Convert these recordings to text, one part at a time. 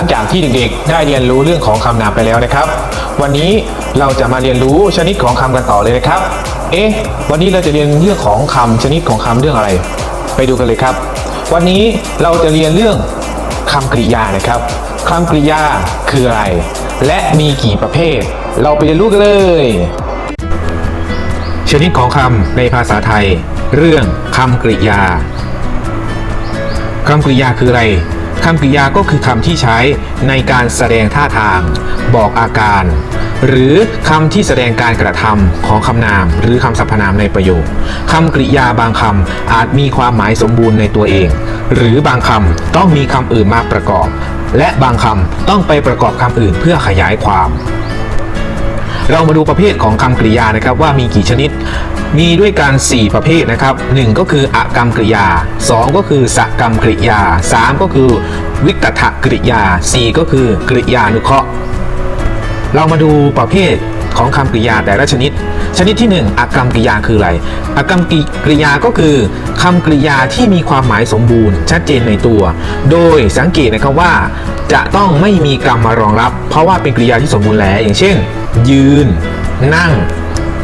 ังจากที่เด็กๆ ได้เรียนรู้เรื่องของคำนามไปแล้วนะครับ วันนี้เราจะมาเรียนรู้ชนิดของคำกันต่อเลยนะครับ เอ๊ะ วันนี้เราจะเรียนเรื่องของคำชนิดของคำเรื่องอะไร ไปดูกันเลยครับ วันนี้เราจะเรียนเรื่องคำกริยานะครับคำกริยาคืออะไร และมีกี่ประเภท เราไปเรียนรู้กันเลย ชนิดของคำในภาษาไทย เรื่องคำกริยาคำกริยาคืออะไร คำกริยาก็คือคำที่ใช้ในการแสดงท่าทาง บอกอาการ หรือคำที่แสดงการกระทำของคำนาม หรือคำสรรพนามในประโยคคำกริยาบางคำอาจมีความหมายสมบูรณ์ในตัวเอง หรือบางคำต้องมีคำอื่นมาประกอบ และบางคำต้องไปประกอบคำอื่นเพื่อขยายความเรามาดูประเภทของคำกริยานะครับว่ามีกี่ชนิด มีด้วยกัน 4 ประเภทนะครับ 1 ก็คืออกรรมกริยา 2 ก็คือสกรรมกริยา 3 ก็คือวิกตถกริยา 4 ก็คือกริยานุเคราะห์ เรามาดูประเภทของคำกริยาแต่ละชนิด ชนิดที่ 1อักรรมกริยาคืออะไรอักรรมกริยาก็คือคำกริยาที่มีความหมายสมบูรณ์ ชัดเจนในตัว โดยสังเกตนะครับว่า จะต้องไม่มีกรรมมารองรับ เพราะว่าเป็นกริยาที่สมบูรณ์แล้วอย่างเช่น ยืน นั่ง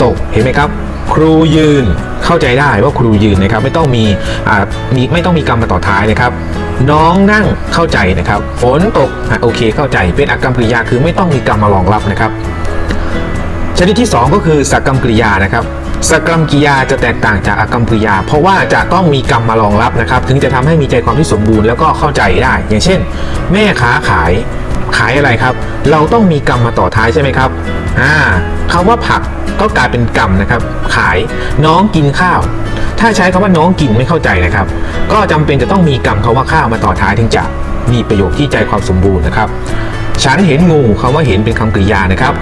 ตกเห็นไหมครับ ครูยืนเข้าใจได้ว่าครูยืนนะครับ ไม่ต้องมีอ่ามีไม่ต้องมีกรรมมาต่อท้ายนะครับ น้องนั่งเข้าใจนะครับ ฝนตกอะโอเคเข้าใจ เป็นอกรรมกริยาคือไม่ต้องมีกรรมมารองรับนะครับ ชนิดที่ 2 ก็คือสักกรรมกริยานะครับสกรรมกริยาจะแตกต่างจากอกรรมกริยา เพราะว่าจะต้องมีกรรมมารองรับนะครับ ถึงจะทำให้มีใจความที่สมบูรณ์แล้วก็เข้าใจได้ อย่างเช่น แม่ค้าขายขายอะไรครับ เราต้องมีกรรมมาต่อท้ายใช่ไหมครับอ่าคำว่าผัก ก็กลายเป็นกรรมนะครับ ขายน้องกินข้าว ถ้าใช้คำว่าน้องกินไม่เข้าใจนะครับ ก็จำเป็นจะต้องมีกรรมคำว่าข้าวมาต่อท้ายถึงจะมีประโยคที่ใจความสมบูรณ์นะครับ ฉันเห็นงูคำว่าเห็นเป็นคำกริยานะครับ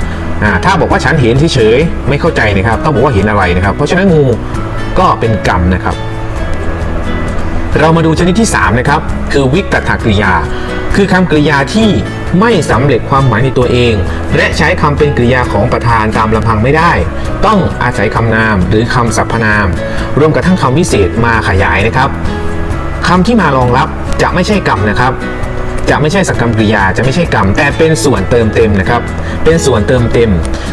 ถ้าบอกว่าฉันเห็นเฉยๆไม่เข้าใจนะครับ ต้องบอกว่าเห็นอะไรนะครับ เพราะฉะนั้นงูก็เป็นกรรมนะครับ เรามาดูชนิดที่3นะครับคือวิกตถกริยา คือคำกริยาที่ ไม่สำเร็จความหมายในตัวเอง และใช้คำเป็นกริยาของประธานตามลำพังไม่ได้ ต้องอาศัยคำนามหรือคำสรรพนาม รวมกระทั่งคำวิเศษมาขยายนะครับคำที่มารองรับจะไม่ใช่กรรมนะครับ จะไม่ใช่สักกรรมกริยาจะไม่ใช่กรรม แต่เป็นส่วนเติมเต็มนะครับ เป็นส่วนเติมเต็ม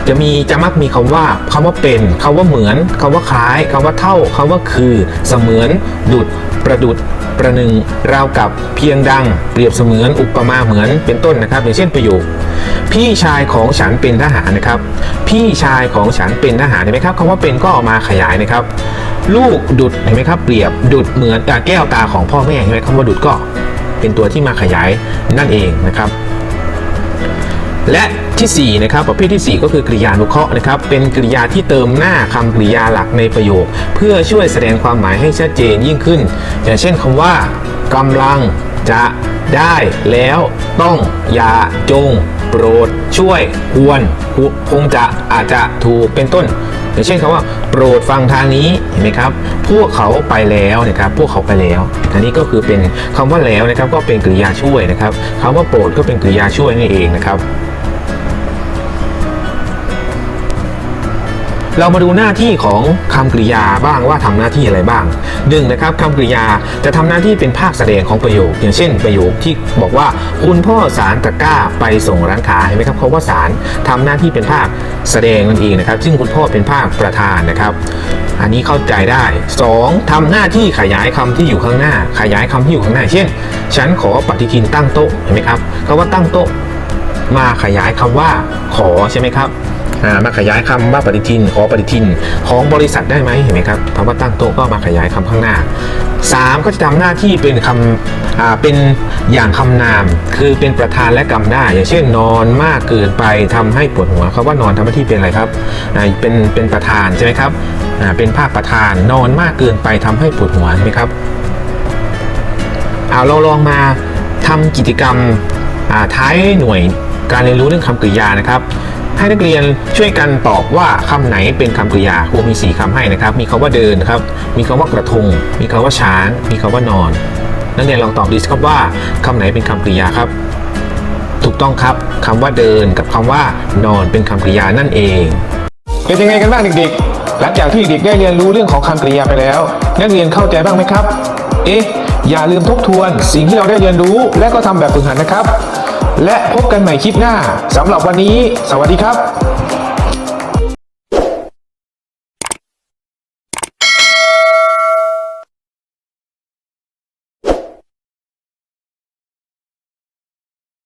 จะมีจะมักมีคำว่าคำว่าเป็นคำว่าเหมือนคำว่าคล้ายคำว่าเท่าคำว่าคือ เสมือน ดุดประดุดประหนึ่งราวกับเพียงดัง เปรียบเสมือนอุปมาเหมือนเป็นต้นนะครับอย่างเช่นประโยค พี่ชายของฉันเป็นทหารนะครับ พี่ชายของฉันเป็นทหารเห็นไหมครับคำว่าเป็นก็เอามาขยายนะครับ ลูกดุดเห็นไหมครับ เปรียบดุดเหมือนอ่าแก้วตาของพ่อแม่เห็นไหมคำว่าดุดก็ เป็นตัวที่มาขยายนั่นเองนะครับ และทีสี่4นะครับประเภททีสี่ 4 ก็คือกริยานุเคราะห์นะครับเป็นกริยาที่เติมหน้าคำกริยาหลักในประโยค เพื่อช่วยแสดงความหมายให้ชัดเจนยิ่งขึ้น อย่างเช่นคำว่ากำลังจะได้แล้วต้องอย่าจง โปรด ช่วย ควรคงจะอาจจะถูกเป็นต้น อย่างเช่นคำว่าโปรดฟังทางนี้เห็นไหมครับ พวกเขาไปแล้วนะครับพวกเขาไปแล้ว อันนี้ก็คือเป็นคำว่าแล้วนะครับก็เป็นกริยาช่วยนะครับคำว่าโปรดก็เป็นกริยาช่วยนี่เองนะครับ เรามาดูหน้าที่ของคำกริยาบ้างว่าทำหน้าที่อะไรบ้างหนึ่งนะครับคำกริยาจะทำหน้าที่เป็นภาคแสดงของประโยค อย่างเช่นประโยคที่บอกว่า คุณพ่อสารตะก้าไปส่งร้านค้าเห็นไหมครับเพราว่าสารทำหน้าที่เป็นภาคแสดงนั่นเองนะครับ ซึ่งคุณพ่อเป็นภาคประธานนะครับ อันนี้เข้าใจได้ 2. ทำหน้าที่ขยายคำที่อยู่ข้างหน้า ขยายคำที่อยู่ข้างหน้า เช่น ฉันขอปฏิทินตั้งโต๊ะเห็นไหมครับคำว่าตั้งโต๊ะมาขยายคำว่าขอใช่ไหมครับ มาขยายคำว่าปฏิทินขอปฏิทินของบริษัทได้ไหมเห็นไหมครับคำว่าตั้งโต๊ะก็มาขยายคำข้างหน้า 3 ก็จะทำหน้าที่เป็นคำเป็นอย่างคำนาม คือเป็นประธานและกรรมได้ อย่างเช่นนอนมากเกินไปทำให้ปวดหัวคำว่านอนทำหน้าที่เป็นอะไรครับเป็นเป็นประธานใช่ไหมครับเป็นภาคประธานนอนมากเกินไปทำให้ปวดหัวใช่ไหมครับเอาเราลองมาทำกิจกรรมท้ายหน่วยการเรียนรู้เรื่องคำกริยานะครับ ให้นักเรียนช่วยกันตอบว่าคำไหนเป็นคำกริยาครูมี 4คำให้นะครับ มีคำว่าเดินครับ มีคำว่ากระทง มีคำว่าช้าง มีคำว่านอน นักเรียนลองตอบดีสิครับว่าคำไหนเป็นคำกริยาครับ ถูกต้องครับคำว่าเดินกับคำว่านอนเป็นคำกริยานั่นเอง เป็นยังไงกันบ้างเด็กๆ หลังจากที่เด็กได้เรียนรู้เรื่องของคำกริยาไปแล้ว นักเรียนเข้าใจบ้างไหมครับ เอ๊ะอย่าลืมทบทวนสิ่งที่เราได้เรียนรู้และก็ทำแบบฝึกหัดนะครับ และพบกันใหม่คลิปหน้าสำหรับวันนี้ สวัสดีครับ